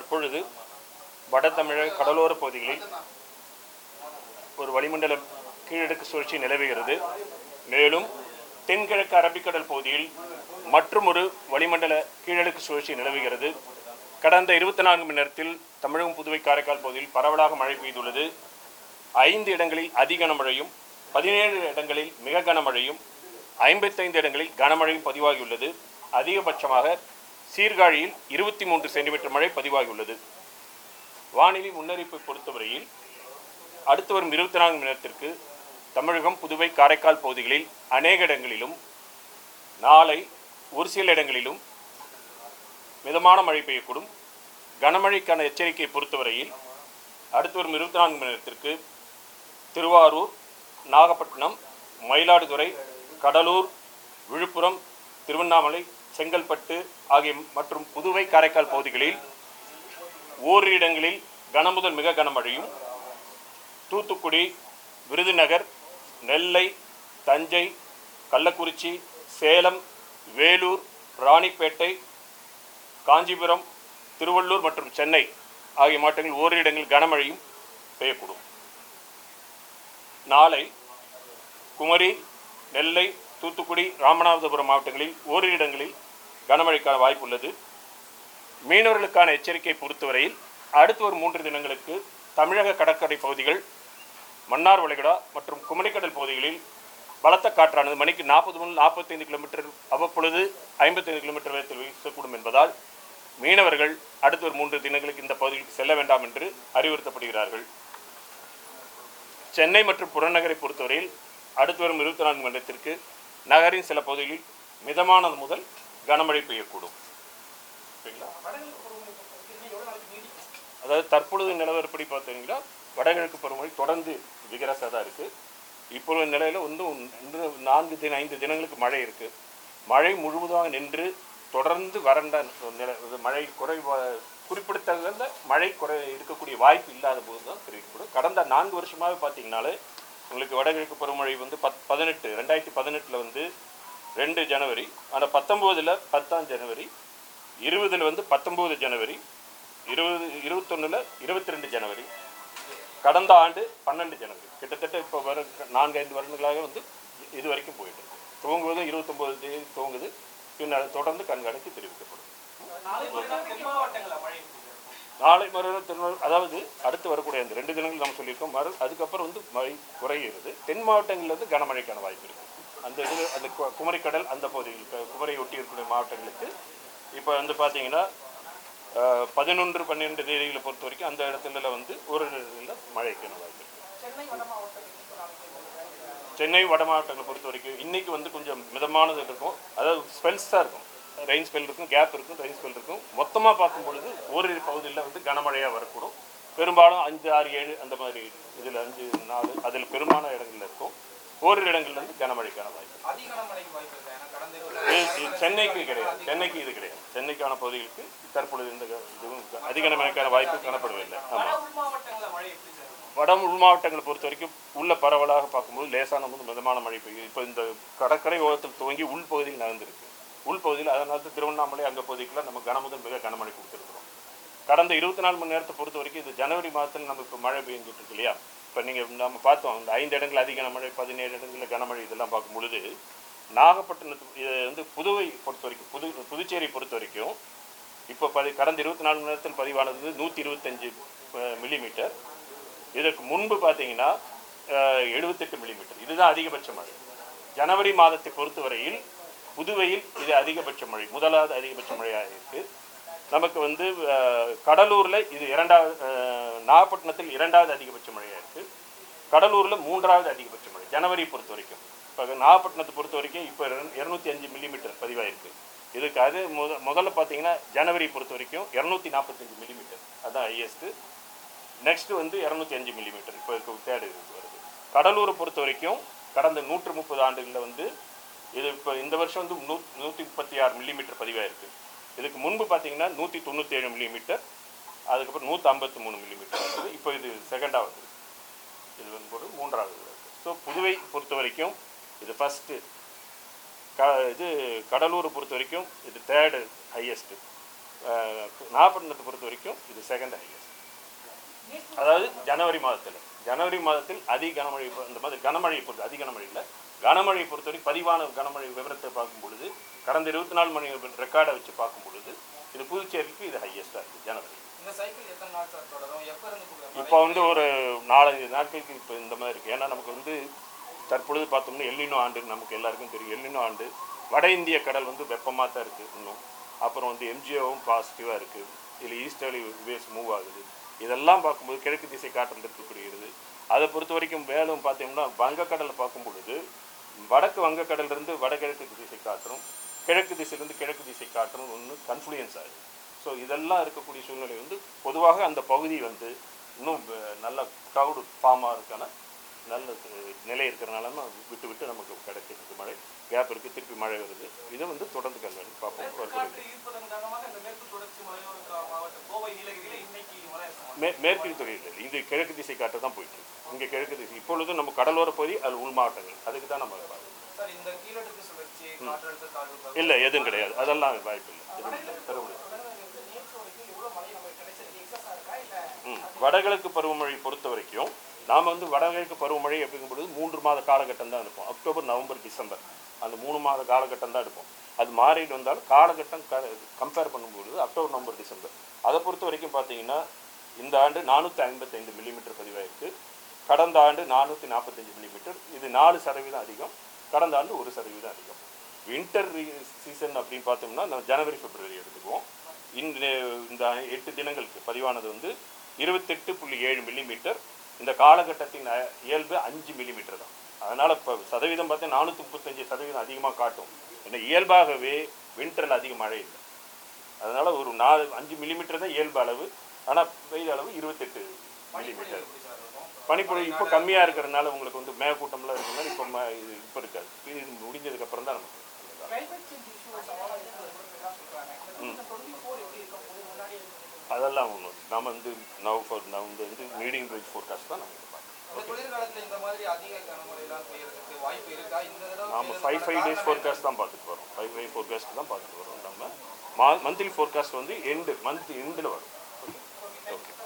தற்பொழுது வட தமிழக கடலோர பகுதிகளில் ஒரு வளிமண்டல கீழடுக்கு சுழற்சி நிலவுகிறது. மேலும் தென்கிழக்கு அரபிக்கடல் பகுதியில் மற்றும் ஒரு வளிமண்டல கீழடுக்கு சுழற்சி நிலவுகிறது. கடந்த இருபத்தி நான்கு மணி நேரத்தில் தமிழகம் புதுவை காரைக்கால் பகுதியில் பரவலாக மழை பெய்துள்ளது. ஐந்து இடங்களில் அதி கனமழையும் பதினேழு இடங்களில் மிக கனமழையும் ஐம்பத்தைந்து இடங்களில் கனமழையும் பதிவாகியுள்ளது. அதிகபட்சமாக சீர்காழியில் இருபத்தி மூன்று சென்டிமீட்டர் மழை பதிவாகியுள்ளது. வானிலை முன்னறிப்பை பொறுத்தவரையில் அடுத்து வரும் இருபத்தி நான்கு மணி நேரத்திற்கு தமிழகம் புதுவை காரைக்கால் பகுதிகளில் அநேக இடங்களிலும் நாளை ஒரு சில இடங்களிலும் மிதமான மழை பெய்யக்கூடும். கனமழைக்கான எச்சரிக்கையை பொறுத்தவரையில் அடுத்து வரும் இருபத்தி நான்கு மணி நேரத்திற்கு திருவாரூர் நாகப்பட்டினம் மயிலாடுதுறை கடலூர் விழுப்புரம் திருவண்ணாமலை செங்கல்பட்டு ஆகிய மற்றும் புதுவை காரைக்கால் பகுதிகளில் ஓரிரு இடங்களில் கனமுதல் மிக கனமழையும் தூத்துக்குடி விருதுநகர் நெல்லை தஞ்சை கள்ளக்குறிச்சி சேலம் வேலூர் ராணிப்பேட்டை காஞ்சிபுரம் திருவள்ளூர் மற்றும் சென்னை ஆகிய மாவட்டங்களில் ஓரிரு இடங்களில் கனமழையும் பெய்யக்கூடும். நாளை குமரி நெல்லை தூத்துக்குடி ராமநாதபுரம் மாவட்டங்களில் ஓரிரு இடங்களில் கனமழைக்கான வாய்ப்பு உள்ளது. மீனவர்களுக்கான எச்சரிக்கை பொறுத்தவரையில் அடுத்து ஒரு மூன்று தினங்களுக்கு தமிழக கடற்கரை பகுதிகள் மன்னார் வளைகுடா மற்றும் குமரிக்கடல் பகுதிகளில் பலத்த காற்றானது மணிக்கு நாற்பது முதல் நாற்பத்தைந்து கிலோமீட்டர் அவ்வப்பொழுது ஐம்பத்தைந்து கிலோமீட்டர் வேகத்தில் வீசக்கூடும் என்பதால் மீனவர்கள் அடுத்த ஒரு மூன்று தினங்களுக்கு இந்த பகுதிகளுக்கு செல்ல வேண்டாம் என்று அறிவுறுத்தப்படுகிறார்கள். சென்னை மற்றும் புறநகரை பொறுத்தவரையில் அடுத்து வரும் இருபத்தி நான்கு மணி நேரத்திற்கு நகரின் சில பகுதிகளில் மிதமானது முதல் கனமழை பெய்யக்கூடும். சரிங்களா? அதாவது தற்பொழுது நிலவரப்படி பார்த்தீங்கன்னா வடகிழக்கு பருவமழை தொடர்ந்து விகரசாக தான் இருக்குது இப்பொழுது நிலையில் வந்து இன்னும் நான்கு தின ஐந்து தினங்களுக்கு மழை இருக்குது மழை முழுவதாக நின்று தொடர்ந்து வறண்ட நில மழை குறைவா குறிப்பிடத்தகுந்த மழை குறை இருக்கக்கூடிய வாய்ப்பு இல்லாத போது தான் தெரிவிக்கப்படும். கடந்த நான்கு வருஷமாகவே பார்த்தீங்கனாலே உங்களுக்கு வடகிழக்கு பருவமழை வந்து பத் பதினெட்டு ரெண்டாயிரத்தி பதினெட்டில் வந்து ரெண்டு ஜனவரி ஆனால் பத்தொம்போதில் பத்தாம் ஜனவரி இருபதில் வந்து பத்தொம்போது ஜனவரி இருபது இருபத்தொன்னில் இருபத்தி ரெண்டு ஜனவரி கடந்த ஆண்டு பன்னெண்டு ஜனவரி. கிட்டத்தட்ட இப்போ வர நான்கு ஐந்து வருடங்களாக வந்து இது வரைக்கும் போயிட்டு இருக்கு. துவங்குவதும் இருபத்தொம்போது தேதி துவங்குது. பின்னர் தொடர்ந்து கண்காணித்து தெரிவிக்கப்படும். நாளை மறுநாள் திருநாள் அதாவது அடுத்து வரக்கூடிய அந்த ரெண்டு தினங்கள் நம்ம சொல்லியிருக்கோம். மறு அதுக்கப்புறம் வந்து மழை குறைகிறது தென் மாவட்டங்களில் வந்து கனமழைக்கான வாய்ப்பு இருக்குது அந்த இது அந்த குமரிக்கடல் அந்த பகுதிகள் இப்போ குமரியை ஒட்டி இருக்கக்கூடிய மாவட்டங்களுக்கு இப்போ வந்து பார்த்தீங்கன்னா பதினொன்று பன்னிரெண்டு தேதிகளை பொறுத்த வரைக்கும் அந்த இடத்துல வந்து ஒரு இடத்துல மழைக்கான வாய்ப்பு இருக்குது சென்னை வட மாவட்டங்களை பொறுத்த வரைக்கும் இன்னைக்கு வந்து கொஞ்சம் மிதமானது இருக்கும். அதாவது ஸ்பெல்ஸாக இருக்கும். ரெயின் ஸ்பெல் இருக்கும் கேப் இருக்கும் ரெயின் ஸ்பெல் இருக்கும். மொத்தமாக பார்க்கும் பொழுது ஓரிரு பகுதியில் வந்து கனமழையாக வரக்கூடும். பெரும்பாலும் அஞ்சு ஆறு ஏழு அந்த மாதிரி இதில் அஞ்சு நாலு அதில் பெரும்பாலான இடங்கள்ல இருக்கும். ஓரிரு இடங்கள்ல வந்து கனமழைக்கான வாய்ப்பு சென்னைக்கு கிடையாது. சென்னைக்கு இது கிடையாது. சென்னைக்கான பகுதிகளுக்கு தற்பொழுது இந்த இதுவும் அதிக கனமழைக்கான வாய்ப்பு காணப்படவில்லை. ஆமாம் வட உள் மாவட்டங்கள உள் பொறுத்த வரைக்கும் உள்ள பரவலாக பார்க்கும்போது லேசான முதல் மிதமான மழை பெய்யும் இப்போ இந்த கடற்கரை ஓரத்தில் துவங்கி உள்பகுதியில் நகர்ந்திருக்கு. உள்பகுதியில் அதனால திருவண்ணாமலை அங்கே பகுதிக்குள்ள நம்ம கனமுதல் மிக கனமழை கொடுத்துருக்குறோம். கடந்த இருபத்தி நாலு மணி நேரத்தை பொறுத்த வரைக்கும் இது ஜனவரி மாதத்தில் நம்ம இப்போ மழை பெய்ஞ்சிட்டு இருக்கு இல்லையா? இப்போ நீங்கள் நம்ம பார்த்தோம் இந்த ஐந்து இடங்கள் அதிக கனமழை பதினேழு இடங்களில் கனமழை இதெல்லாம் பார்க்கும் பொழுது நாகப்பட்டினத்து இது வந்து புதுவை பொறுத்த வரைக்கும் புது புதுச்சேரி பொறுத்த வரைக்கும் இப்போ பதி கடந்த இருபத்தி நாலு மணி நேரத்தில் பதிவானது நூற்றி இருபத்தஞ்சு மில்லிமீட்டர் இதற்கு முன்பு பார்த்தீங்கன்னா எழுபத்தெட்டு மில்லிமீட்டர் இதுதான் அதிகபட்ச மழை. ஜனவரி மாதத்தை பொறுத்தவரையில் புதுவையில் இது அதிகபட்ச மழை முதலாவது அதிகபட்ச மழையாக இருக்குது நமக்கு வந்து கடலூரில் இது இரண்டாவது நாகப்பட்டினத்தில் இரண்டாவது அதிகபட்ச மழையாக இருக்குது கடலூரில் மூன்றாவது அதிகபட்ச மழை ஜனவரி பொறுத்த வரைக்கும். இப்போ நாகப்பட்டினத்தை பொறுத்த வரைக்கும் இப்போ இரநூத்தி அஞ்சு மில்லிமீட்டர் பதிவாயிருக்கு இதுக்கு அது முத முதல்ல பார்த்தீங்கன்னா ஜனவரி பொறுத்த வரைக்கும் இரநூத்தி நாற்பத்தஞ்சு மில்லிமீட்டர் அதுதான் ஹையஸ்ட்டு நெக்ஸ்ட்டு வந்து இரநூத்தி அஞ்சு மில்லிமீட்டர் இப்போ இருக்க தேர்டு வருது. கடலூரை பொறுத்த வரைக்கும் கடந்த நூற்று முப்பது ஆண்டுகளில் வந்து இது இப்போ இந்த வருஷம் வந்து நூ நூற்றி முப்பத்தி ஆறு மில்லிமீட்டர் பதிவாயிருக்கு. இதுக்கு முன்பு பார்த்தீங்கன்னா நூற்றி தொண்ணூற்றி ஏழு மில்லிமீட்டர் அதுக்கப்புறம் நூற்றி ஐம்பத்தி மூணு மில்லிமீட்டர் வருது இப்போ இது செகண்டாவது இது வந்து ஒரு மூன்றாவது ஸோ புதுவை பொறுத்த வரைக்கும் இது ஃபஸ்ட்டு க இது கடலூர் பொறுத்த வரைக்கும் இது தேர்டு ஹையஸ்ட்டு நாகப்பட்டினத்தை பொறுத்த வரைக்கும் இது செகண்ட் ஹையஸ்ட் அதாவது ஜனவரி மாதத்தில். ஜனவரி மாதத்தில் அதிக கனமழை இந்த மாதிரி கனமழை பொறுத்து அதிக கனமழை இல்லை. கனமழையை பொறுத்தவரை பதிவான கனமழை விவரத்தை பார்க்கும் பொழுது கடந்த இருபத்தி நாலு மணி ரெக்கார்டை வச்சு பார்க்கும் பொழுது இது புதுச்சேரிக்கு இது ஹையஸ்ட்டாக இருக்குது ஜனவரி. இப்போ வந்து ஒரு நாலஞ்சு நாட்களுக்கு இப்போ இந்த மாதிரி இருக்குது ஏன்னா நமக்கு வந்து தற்பொழுது பார்த்தோம்னா எல்லினோ ஆண்டு நமக்கு எல்லாருக்கும் தெரியும். எல்லினோ ஆண்டு வட இந்திய கடல் வந்து வெப்பமாக தான் இருக்குது இன்னும். அப்புறம் வந்து எம்ஜிஓவும் பாசிட்டிவாக இருக்குது இதில் ஈஸ்டர்லி வேஸ் மூவ் ஆகுது. இதெல்லாம் பார்க்கும்போது கிழக்கு திசை காற்றல் இருக்கக்கூடியது அதை பொறுத்த வரைக்கும் மேலும் பார்த்தீங்கன்னா வங்கக்கடலை பார்க்கும் பொழுது வடக்கு வங்கக்கடலிருந்து வடகிழக்கு திசை காற்றும் கிழக்கு திசையிலிருந்து கிழக்கு திசை காற்றும் ஒன்று கன்ஃப்ளூயன்ஸ் ஆகுது. ஸோ இதெல்லாம் இருக்கக்கூடிய சூழ்நிலை வந்து பொதுவாக அந்த பகுதி வந்து இன்னும் நல்ல க்ரௌடு ஃபார்மாக இருக்கான நல்ல நிலை இருக்கிறனால தான் விட்டு விட்டு நமக்கு கிடைக்கும். கேப் இருக்குது திருப்பி மழை வருது. இதை வந்து தொடர்ந்து கல்வி பார்ப்போம். மேற்கு மே துறையில் இல்லை. இது கிழக்கு திசை காற்று தான் போயிட்டு இருக்கு. இங்கே கிழக்கு திசை இப்பொழுது நம்ம கடலோர பகுதி அது உள் மாவட்டங்கள் அதுக்கு தான் நம்ம இல்லை எதுவும் கிடையாது. அதெல்லாம் வாய்ப்பு இல்லை. எதுவும். தர முடியாது ம். வடகிழக்கு பருவமழை பொறுத்த வரைக்கும் நாம் வந்து வடகிழக்கு பருவமழை அப்படிங்கும் பொழுது மூன்று மாத காலகட்டம் தான் இருப்போம் அக்டோபர் நவம்பர் டிசம்பர். அந்த மூணு மாத காலகட்டம் தான் இருப்போம் அது மாறிட்டு வந்தாலும் காலகட்டம் க கம்பேர் பண்ணும்பொழுது அக்டோபர் நவம்பர் டிசம்பர். அதை பொறுத்த வரைக்கும் பார்த்தீங்கன்னா இந்த ஆண்டு நானூற்றி ஐம்பத்தைந்து மில்லிமீட்டர் பதிவாயிருக்கு. கடந்த ஆண்டு நானூற்றி நாற்பத்தஞ்சு மில்லிமீட்டர் இது நாலு சதவீதம் அதிகம். கடந்த ஆண்டு ஒரு சதவீதம் அதிகம். வின்டர் சீசன் அப்படின்னு பார்த்தோம்னா நம்ம ஜனவரி பிப்ரவரி எடுத்துக்குவோம். இந்த இந்த எட்டு தினங்களுக்கு பதிவானது வந்து இருபத்தெட்டு புள்ளி ஏழு மில்லிமீட்டர் இந்த காலகட்டத்தின் இயல்பு அஞ்சு மில்லிமீட்டர் தான். அதனால் இப்போ சதவீதம் பார்த்தா நானூற்றி முப்பத்தஞ்சு சதவீதம் அதிகமாக காட்டும். ஏன்னா இயல்பாகவே வின்டரில் அதிக மழை இல்லை. அதனால் ஒரு நாலு அஞ்சு மில்லிமீட்டர் தான் இயல்பு அளவு. ஆனால் வெயில் அளவு இருபத்தெட்டு மில்லிமீட்டர் பனிப்பொழிவு இப்போ கம்மியாக இருக்கிறதுனால உங்களுக்கு வந்து மேகக்கூட்டம்லாம் இருக்கிறதுனால இப்போ ம- இது இப்போ இருக்காது. இது முடிஞ்சதுக்கு அப்புறம் தான் நமக்கு கிளைமேட் அதெல்லாம் ஒன்றும் நம்ம வந்து நவ் ஃபோர் நான் வந்து வந்து மீடியம் ரேஞ்ச் ஃபோர்காஸ்ட் தான் தடவை நாம ஃபைவ் ஃபைவ் டேஸ் ஃபோர்காஸ்ட் தான் பார்த்துட்டு வரோம். ஃபைவ் ஃபைவ் ஃபோர்காஸ்ட் தான் பார்த்துட்டு வரோம். நம்ம மா மந்த்லி ஃபோர்காஸ்ட் வந்து எண்டு மந்த் எண்டில் வரும்.